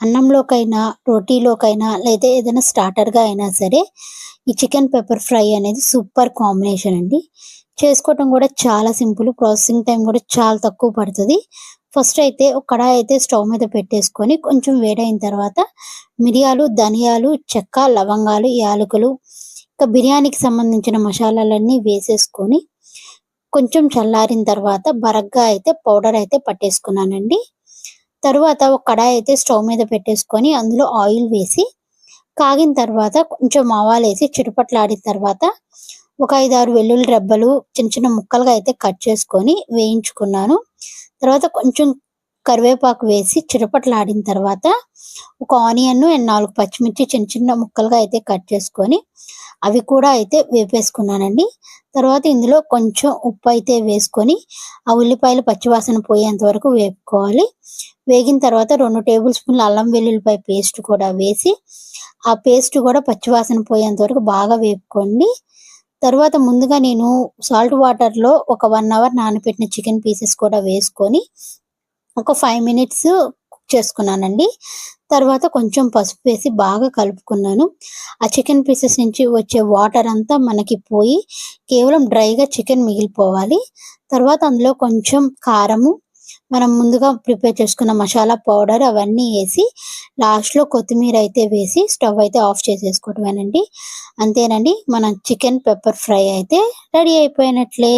అన్నంలోకైనా రోటీలోకైనా లేదా ఏదైనా స్టార్టర్గా అయినా సరే ఈ చికెన్ పెప్పర్ ఫ్రై అనేది సూపర్ కాంబినేషన్ అండి. చేసుకోవటం కూడా చాలా సింపుల్ ప్రాసెసింగ్ టైం కూడా చాలా తక్కువ పడుతుంది. ఫస్ట్ అయితే ఒక కడాయి అయితే స్టవ్ మీద పెట్టేసుకొని కొంచెం వేడైన తర్వాత మిరియాలు ధనియాలు చెక్క లవంగాలు యాలకులు ఇంకా బిర్యానీకి సంబంధించిన మసాలాలన్నీ వేసేసుకొని కొంచెం చల్లారిన తర్వాత బరగ్గా అయితే పౌడర్ అయితే పట్టేసుకున్నానండి. తరువాత ఒక కడాయి అయితే స్టవ్ మీద పెట్టేసుకొని అందులో ఆయిల్ వేసి కాగిన తర్వాత కొంచెం ఆవాలు వేసి చిటపట్లాడిన తర్వాత ఒక ఐదు ఆరు వెల్లుల్లి రెబ్బలు చిన్న చిన్న ముక్కలుగా అయితే కట్ చేసుకొని వేయించుకున్నాను. తర్వాత కొంచెం కరివేపాకు వేసి చిరపట్లాడిన తర్వాత ఒక ఆనియన్ అండ్ నాలుగు పచ్చిమిర్చి చిన్న చిన్న ముక్కలుగా అయితే కట్ చేసుకొని అవి కూడా అయితే వేపేసుకున్నానండి. తర్వాత ఇందులో కొంచెం ఉప్పు అయితే వేసుకొని ఆ ఉల్లిపాయలు పచ్చివాసన పోయేంత వరకు వేపుకోవాలి. వేగిన తర్వాత రెండు టేబుల్ స్పూన్ల అల్లం వెల్లుల్లిపాయ పేస్ట్ కూడా వేసి ఆ పేస్ట్ కూడా పచ్చివాసన పోయేంత వరకు బాగా వేపుకోండి. తర్వాత ముందుగా నేను సాల్ట్ వాటర్లో ఒక వన్ అవర్ నానబెట్టిన చికెన్ పీసెస్ కూడా వేసుకొని ఒక ఫైవ్ మినిట్స్ కుక్ చేసుకున్నానండి. తర్వాత కొంచెం పసుపు వేసి బాగా కలుపుకున్నాను. ఆ చికెన్ పీసెస్ నుంచి వచ్చే వాటర్ అంతా మనకి పోయి కేవలం డ్రైగా చికెన్ మిగిలిపోవాలి. తర్వాత అందులో కొంచెం కారము మనం ముందుగా ప్రిపేర్ చేసుకున్న మసాలా పౌడర్ అవన్నీ వేసి లాస్ట్లో కొత్తిమీర అయితే వేసి స్టవ్ అయితే ఆఫ్ చేసేసుకోవటమేనండి అంతేనండి మన చికెన్ పెప్పర్ ఫ్రై అయితే రెడీ అయిపోయినట్లే.